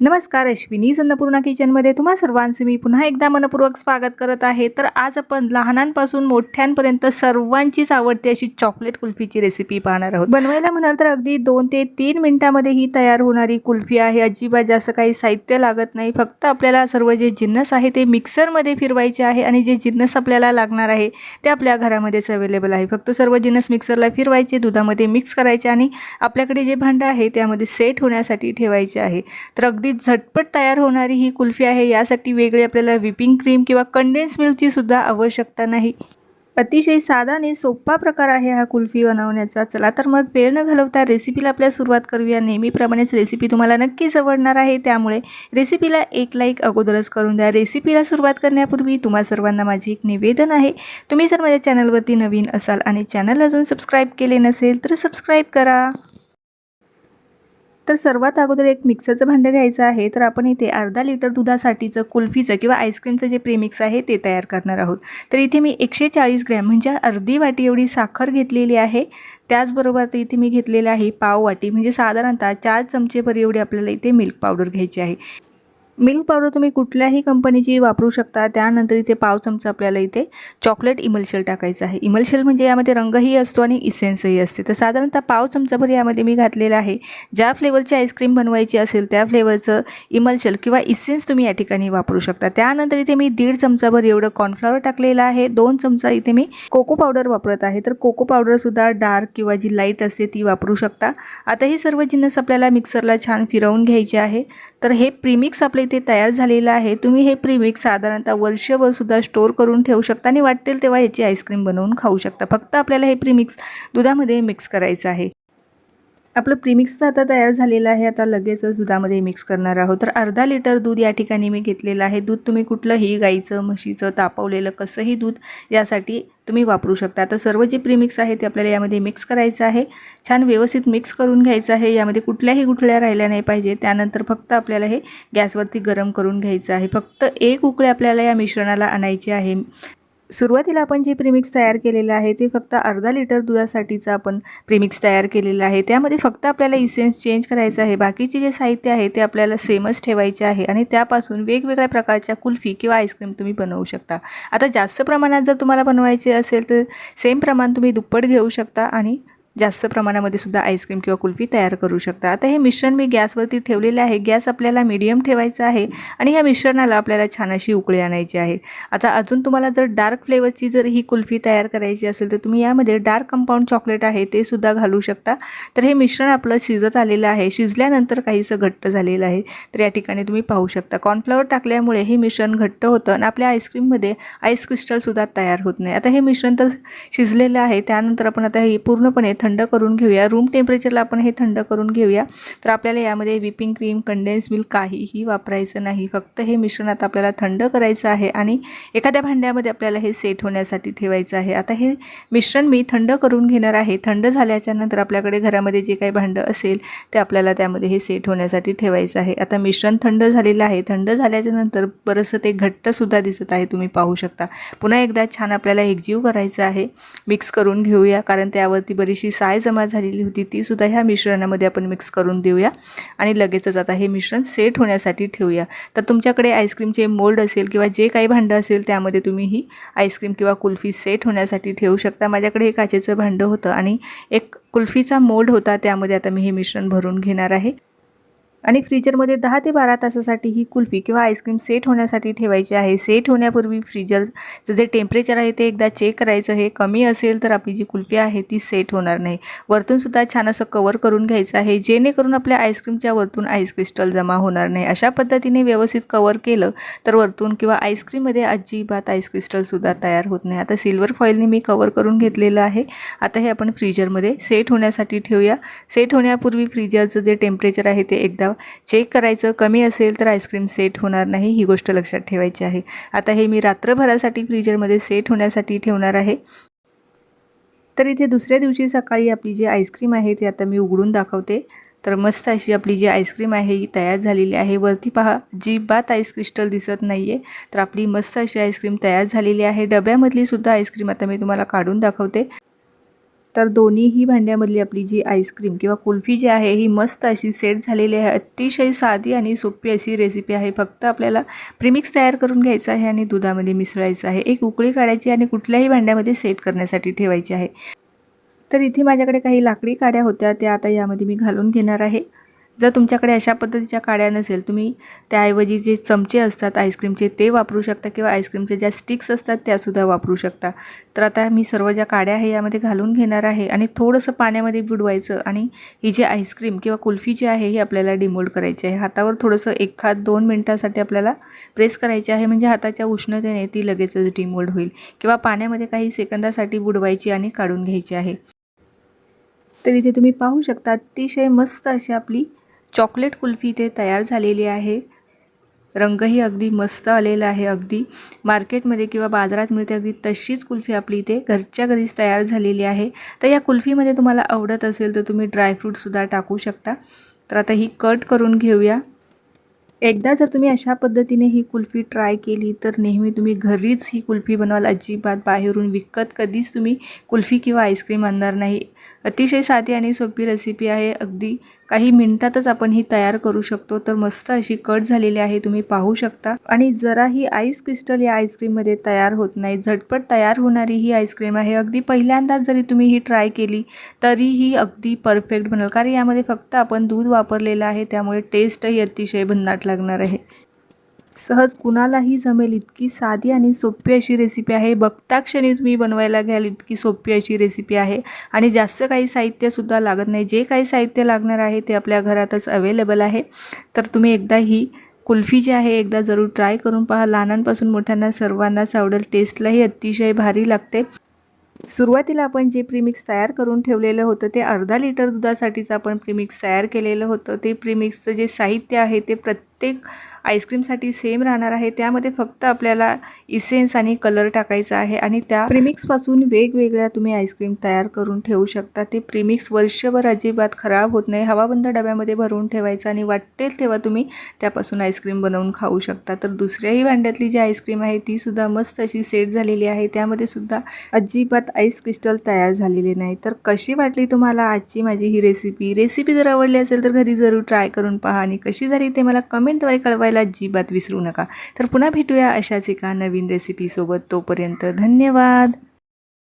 नमस्कार अश्विनी अन्नपूर्णा किचनमध्ये तुम्हा सर्वांचे मी पुन्हा एकदा मनपूर्वक स्वागत करत आहे. तर आज आपण लहानांपासून मोठ्यांपर्यंत सर्वांचीच आवडती अशी चॉकलेट कुल्फीची रेसिपी पाहणार आहोत. बनवायला म्हणाल तर अगदी दोन ते तीन मिनिटांमध्ये ही तयार होणारी कुल्फी आहे. अजिबात जास्त काही साहित्य लागत नाही. फक्त आपल्याला सर्व जे जिन्नस आहे ते मिक्सरमध्ये फिरवायचे आहे आणि जे जिन्नस आपल्याला लागणार आहे ते आपल्या घरामध्येच अवेलेबल आहे. फक्त सर्व जिन्नस मिक्सरला फिरवायचे दुधामध्ये मिक्स करायचे आणि आपल्याकडे जे भांडं आहे त्यामध्ये सेट होण्यासाठी ठेवायचे आहे. तर अगदी झटपट तयार होणारी ही कुल्फी आहे. यासाठी वेगळी आपल्याला व्हिपिंग क्रीम किंवा कंडेन्स मिल्कची सुद्धा आवश्यकता नाही. अतिशय साधा आणि सोपा प्रकार आहे हा कुल्फी बनवण्याचा. चला तर मग वेळ न घालवता रेसिपीला आपल्या सुरुवात करूया. नेहमीप्रमाणेच रेसिपी तुम्हाला नक्कीच आवडणार आहे. त्यामुळे रेसिपीला एक लाईक अगोदरच करून द्या. रेसिपीला सुरुवात करण्यापूर्वी तुम्हा सर्वांना माझे एक निवेदन आहे. तुम्ही जर माझ्या चॅनलवरती नवीन असाल आणि चॅनल अजून सबस्क्राईब केले नसेल तर सबस्क्राईब करा. तर सर्वात अगोदर एक मिक्सरचं भांडं घ्यायचं आहे तर आपण इथे अर्धा लिटर दुधासाठीचं कुल्फीचं किंवा आईस्क्रीमचं जे प्रेमिक्स आहे ते तयार करणार आहोत. तर इथे मी एकशे चाळीस ग्रॅम म्हणजे अर्धी वाटी एवढी साखर घेतलेली आहे. त्याचबरोबर इथे मी घेतलेलं आहे पाव वाटी म्हणजे साधारणतः चार चमचेभर एवढी आपल्याला इथे मिल्क पावडर घ्यायची आहे. मिल्क पावडर तुम्ही कुठल्याही कंपनीची वापरू शकता. त्यानंतर इथे पाव चमचा आपल्याला इथे चॉकलेट इमलशेल टाकायचं आहे. इमलशेल म्हणजे यामध्ये रंगही असतो आणि इसेन्सही असते. तर साधारणतः पाव चमचाभर यामध्ये मी घातलेलं आहे. ज्या फ्लेवरची आईस्क्रीम बनवायची असेल त्या फ्लेवरचं इमलशेल किंवा इसेन्स तुम्ही या ठिकाणी वापरू शकता. त्यानंतर इथे मी दीड चमचाभर एवढं कॉर्नफ्लॉवर टाकलेलं आहे. दोन चमचा इथे मी कोको पावडर वापरत आहे. तर कोको पावडरसुद्धा डार्क किंवा जी लाइट असते ती वापरू शकता. आता हे सर्व जिन्नस आपल्याला मिक्सरला छान फिरवून घ्यायचे आहे. तर हे प्रीमिक्स आपल्या इथे तयार झालेलं आहे. तुम्ही हे प्रीमिक्स साधारणतः वर्षभर सुद्धा स्टोअर करून ठेवू शकता आणि वाटेल तेव्हा ह्याची आईस्क्रीम बनवून खाऊ शकता. फक्त आपल्याला हे प्रीमिक्स दुधामध्ये मिक्स करायचं आहे. आपलं प्रीमिक्सचं आता तयार झालेलं आहे. आता लगेचच दुधामध्ये मिक्स करणार आहोत. तर अर्धा लिटर दूध या ठिकाणी मी घेतलेलं आहे. दूध तुम्ही कुठलंही गाईचं म्हशीचं तापवलेलं कसंही दूध यासाठी तुम्ही वापरू शकता. आता सर्व जे प्रीमिक्स आहे ते आपल्याला यामध्ये मिक्स करायचं आहे. छान व्यवस्थित मिक्स करून घ्यायचं आहे. यामध्ये कुठल्याही गुठळ्या राहिल्या नाही पाहिजे त्यानंतर फक्त आपल्याला हे गॅसवरती गरम करून घ्यायचं आहे. फक्त एक उकळे आपल्याला या मिश्रणाला आणायचे आहे. सुरुवातीला आपण जे प्रीमिक्स तयार केलेलं आहे ते फक्त अर्धा लिटर दुधासाठीचं आपण प्रीमिक्स तयार केलेलं आहे. त्यामध्ये फक्त आपल्याला इसेन्स चेंज करायचं आहे. बाकीचे जे साहित्य आहे ते आपल्याला सेमच ठेवायचे आहे आणि त्यापासून वेगवेगळ्या प्रकारच्या कुल्फी किंवा आईस्क्रीम तुम्ही बनवू शकता. आता जास्त प्रमाणात जर तुम्हाला बनवायचे असेल तर सेम प्रमाण तुम्ही दुप्पट घेऊ शकता आणि जास्त प्रमाणामध्ये सुद्धा आईस्क्रीम किंवा कुल्फी तयार करू शकता. आता हे मिश्रण मी गॅसवरती ठेवलेले आहे. गॅस आपल्याला मीडियम ठेवायचा आहे आणि ह्या मिश्रणाला आपल्याला छान अशी उकळी आणायची आहे. आता अजून तुम्हाला जर डार्क फ्लेवरची जर ही कुल्फी तयार करायची असेल तर तुम्ही यामध्ये डार्क कंपाऊंड चॉकलेट आहे ते सुद्धा घालू शकता. तर हे मिश्रण आपलं शिजत आलेलं आहे. शिजल्यानंतर काहीसं घट्ट झालेलं आहे. तर या ठिकाणी तुम्ही पाहू शकता. कॉर्नफ्लॉवर टाकल्यामुळे हे मिश्रण घट्ट होतं आणि आपल्या आईस्क्रीममध्ये आईस क्रिस्टलसुद्धा तयार होत नाही. आता हे मिश्रण तर शिजलेलं आहे. त्यानंतर आपण आता हे पूर्णपणे थंड करून घेऊया. रूम टेम्परेचरला आपण हे थंड करून घेऊया. तर आपल्याला यामध्ये व्हिपिंग क्रीम कंडेन्स मिल्क काहीही वापरायचं नाही. फक्त हे मिश्रण आता आपल्याला थंड करायचं आहे आणि एखाद्या भांड्यामध्ये आपल्याला हे सेट होण्यासाठी ठेवायचं आहे. आता हे मिश्रण मी थंड करून घेणार आहे. थंड झाल्याच्यानंतर आपल्याकडे घरामध्ये जे काही भांडं असेल ते आपल्याला त्यामध्ये हे सेट होण्यासाठी ठेवायचं आहे. आता मिश्रण थंड झालेलं आहे. थंड झाल्याच्यानंतर बरंचसं ते घट्टसुद्धा दिसत आहे. तुम्ही पाहू शकता. पुन्हा एकदा छान आपल्याला एकजीव करायचं आहे. मिक्स करून घेऊया कारण त्यावरती बरीचशी साय जमा झालेली होती ती सुद्धा ह्या मिश्रणामध्ये आपण मिक्स करून देऊया. आणि लगेचच आता हे मिश्रण सेट होण्यासाठी ठेवूया. तर तुमच्याकडे आईस्क्रीमचे मोल्ड असेल किंवा जे काही भांडं असेल त्यामध्ये तुम्ही ही आईस्क्रीम किंवा कुल्फी सेट होण्यासाठी ठेवू शकता. माझ्याकडे हे काचेचं भांडं होतं आणि एक कुल्फीचा मोल्ड होता त्यामध्ये आता मी हे मिश्रण भरून घेणार आहे. आणि फ्रीजरमध्ये दहा ते बारा तासासाठी ही कुल्फी किंवा आईस्क्रीम सेट होण्यासाठी ठेवायची आहे. सेट होण्यापूर्वी फ्रीजरचं जे टेम्परेचर आहे ते एकदा चेक करायचं हे कमी असेल तर आपली जी कुल्फी आहे ती सेट होणार नाही. वरतूनसुद्धा छान असं कवर करून घ्यायचं आहे. जेणेकरून आपल्या आईस्क्रीमच्या वरतून आईस क्रिस्टल जमा होणार नाही. अशा पद्धतीने व्यवस्थित कवर केलं तर वरतून किंवा आईस्क्रीममध्ये अजिबात आईस क्रिस्टलसुद्धा तयार होत नाही. आता सिल्वर फॉईलने मी कवर करून घेतलेलं आहे. आता हे आपण फ्रीजरमध्ये सेट होण्यासाठी ठेवूया. सेट होण्यापूर्वी फ्रीजरचं जे टेम्परेचर आहे ते एकदा चेक करायचं. कमी असेल तर आईस्क्रीम सेट होणार नाही ही गोष्ट लक्षात ठेवायची आहे. आता हे मी रात्रभरासाठी फ्रीजरमध्ये सेट होण्यासाठी ठेवणार आहे. तर इथे दुसऱ्या दिवशी सकाळी आपली जी आईस्क्रीम आहे ती आता मी उघडून दाखवते. तर मस्त अशी आपली जी आईस्क्रीम आहे ही तयार झालेली आहे. वरती पहा जी बात आईस क्रिस्टल दिसत नाही आहे तर आपली मस्त अशी आईस्क्रीम तयार झालेली आहे. डब्यामधली सुद्धा आईस्क्रीम आता मी तुम्हाला काढून दाखवते. तर दोन्हीही भांड्यामधली आपली जी आईस्क्रीम किंवा कुल्फी जी आहे ही मस्त अशी सेट झालेली आहे. अतिशय साधी आणि सोपी अशी रेसिपी आहे. फक्त आपल्याला प्रिमिक्स तयार करून घ्यायचं आहे आणि दुधामध्ये मिसळायचं आहे. एक उकळी काढायची आणि कुठल्याही भांड्यामध्ये सेट करण्यासाठी ठेवायची आहे. तर इथे माझ्याकडे काही लाकडी काड्या होत्या त्या आता यामध्ये मी घालून घेणार आहे. जर तुमच्याकडे अशा पद्धतीच्या काड्या नसेल तुम्ही त्याऐवजी जे चमचे असतात आईस्क्रीमचे ते वापरू शकता किंवा आईस्क्रीमचे ज्या स्टिक्स असतात त्यासुद्धा वापरू शकता. तर आता मी सर्व ज्या काड्या आहे यामध्ये घालून घेणार आहे आणि थोडंसं पाण्यामध्ये बुडवायचं आणि ही जी आईस्क्रीम किंवा कुल्फी जी आहे ही आपल्याला डिमोल्ड करायची आहे. हातावर थोडंसं एखाद दोन मिनटासाठी आपल्याला प्रेस करायची आहे म्हणजे हाताच्या उष्णतेने ती लगेचच डिमोल्ड होईल किंवा पाण्यामध्ये काही सेकंदासाठी बुडवायची आणि काढून घ्यायची आहे. तर इथे तुम्ही पाहू शकता अतिशय मस्त अशी आपली चॉकलेट कुल्फी इथे तयार झालेली आहे. रंगही अगदी मस्त आलेला आहे अगदी. मार्केटमध्ये किंवा बाजारात मिळते अगदी तशीच कुल्फी आपली इथे घरच्या घरीच तयार झालेली आहे. तर या कुल्फीमध्ये तुम्हाला आवडत असेल तर तुम्ही ड्रायफ्रूटसुद्धा टाकू शकता. तर आता ही कट करून घेऊया. एकदा जर तुम्ही अशा पद्धतीने ही कुल्फी ट्राय केली तर नेहमी तुम्ही घरीच ही कुल्फी बनवाल. अजिबात बाहेरून विकत कधीच तुम्ही कुल्फी किंवा आईस्क्रीम आणणार नाही. अतिशय साधी आणि सोपी रेसिपी आहे. अगदी काही मिनिटातच आपण ही तयार करू शकतो. तर मस्त अशी कट झालेली आहे तुम्ही पाहू शकता. आणि जरा ही आईस क्रिस्टल या आईस्क्रीममध्ये तयार होत नाही. झटपट तयार होणारी ही आईस्क्रीम आहे. अगदी पहिल्यांदाच जरी तुम्ही ही ट्राय केली तरीही अगदी परफेक्ट बनल. कारण यामध्ये फक्त आपण दूध वापरलेलं आहे त्यामुळे टेस्टही अतिशय भन्नाट लागणार आहे. सहज कुणालाही जमेल इतकी साधी आणि सोपी अशी रेसिपी आहे. बघता क्षणी तुम्ही बनवायला घ्याल इतकी सोपी अशी रेसिपी आहे. आणि जास्त काही साहित्यसुद्धा लागत नाही. जे काही साहित्य लागणार आहे ते आपल्या घरातच अवेलेबल आहे. तर तुम्ही एकदा ही कुल्फी जी आहे एकदा जरूर ट्राय करून पहा. लहानांपासून मोठ्यांना सर्वांनाच आवडेल. टेस्टलाही अतिशय भारी लागते. सुरुवातीला आपण जे प्रीमिक्स तयार करून ठेवलेलं होतं ते अर्धा लिटर दुधासाठीचं आपण प्रीमिक्स तयार केलेलं होतं. ते प्रीमिक्सचं जे साहित्य आहे ते प्रत्येक आईस्क्रीमसाठी सेम राहणार आहे. त्यामध्ये फक्त आपल्याला इसेन्स आणि कलर टाकायचा आहे आणि त्या प्रिमिक्सपासून वेगवेगळ्या तुम्ही आईस्क्रीम तयार करून ठेवू शकता. ते प्रिमिक्स वर्षभर अजिबात खराब होत नाही. हवाबंद डब्यामध्ये भरून ठेवायचं आणि वाटेल तेव्हा तुम्ही त्यापासून आईस्क्रीम बनवून खाऊ शकता. तर दुसऱ्याही भांड्यातली जी आईस्क्रीम आहे ती सुद्धा मस्त अशी सेट झालेली आहे. त्यामध्ये सुद्धा अजिबात आईस क्रिस्टल तयार झालेले नाही. तर कशी वाटली तुम्हाला आजची माझी ही रेसिपी रेसिपी जर आवडली असेल तर घरी जरूर ट्राय करून पहा आणि कशी झाली ते मला कमेंटद्वारे कळवायला अजिबात विसरू नका. तर पुन्हा भेटूया अशाच एका नवीन रेसिपीसोबत तोपर्यंत धन्यवाद.